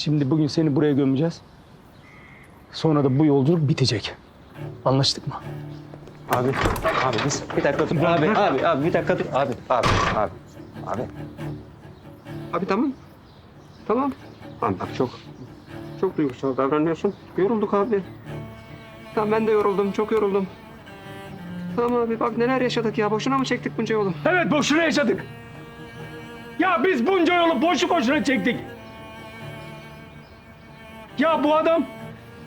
Şimdi bugün seni buraya gömeceğiz. Sonra da bu yolculuk bitecek. Anlaştık mı? Abi, abi biz bir dakika dur. Abi, abi, abi bir dakika dur. Abi, abi, abi, abi. Abi tamam. Tamam. Abi bak çok, çok duygusal davranıyorsun. Yorulduk abi. Tamam ben de yoruldum, çok yoruldum. Tamam abi bak neler yaşadık ya. Boşuna mı çektik bunca yolu? Evet boşuna yaşadık. Ya biz bunca yolu boşu boşuna çektik. Ya bu adam,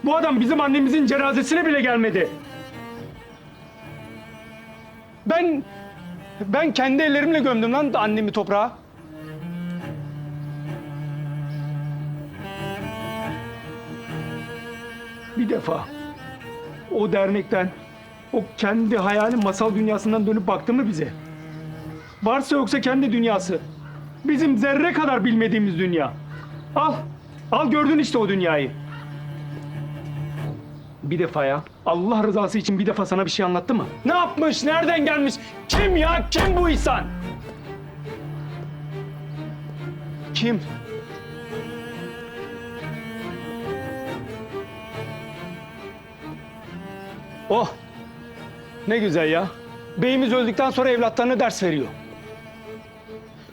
bu adam bizim annemizin cenazesine bile gelmedi. Ben, ben kendi ellerimle gömdüm lan annemi toprağa. Bir defa o dernekten, o kendi hayali masal dünyasından dönüp baktı mı bize? Varsa yoksa kendi dünyası. Bizim zerre kadar bilmediğimiz dünya. Al. Al gördün işte o dünyayı. Bir defa ya. Allah rızası için bir defa sana bir şey anlattı mı? Ne yapmış? Nereden gelmiş? Kim ya? Kim bu insan? Kim? Oh. Ne güzel ya. Beyimiz öldükten sonra evlatlarına ders veriyor.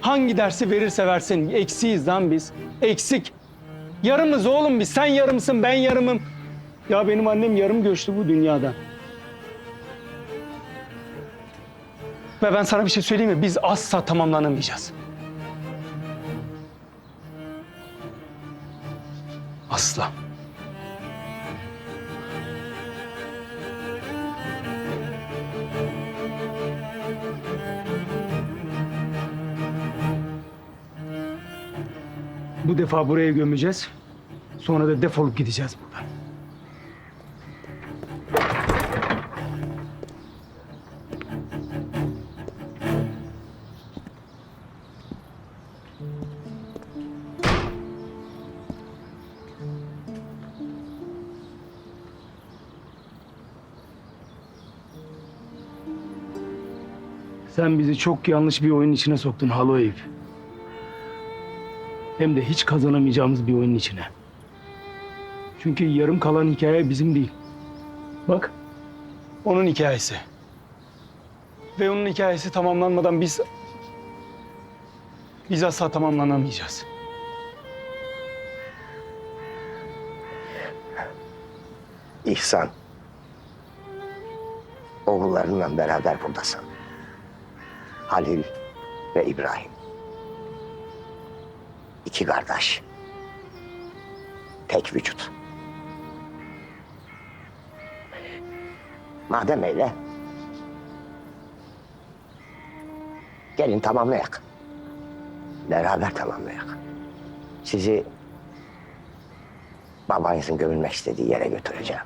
Hangi dersi verirse versin eksiyiz lan biz. Eksik. Yarımız oğlum biz. Sen yarımsın ben yarımım. Ya benim annem yarım göçtü bu dünyadan. Ve ben sana bir şey söyleyeyim mi? Biz asla tamamlanamayacağız. Asla. Bu defa buraya gömeceğiz. Sonra da defolup gideceğiz buradan. Sen bizi çok yanlış bir oyun içine soktun Halo Eyüp. Hem de hiç kazanamayacağımız bir oyunun içine. Çünkü yarım kalan hikaye bizim değil. Bak, onun hikayesi. Ve onun hikayesi tamamlanmadan biz... Biz asla tamamlanamayacağız. İhsan. Oğullarınla beraber buradasın. Halil ve İbrahim. İki kardeş. Tek vücut. Madem öyle. Gelin tamamlayak. Beraber tamamlayak. Sizi babanızın gömülmek istediği yere götüreceğim.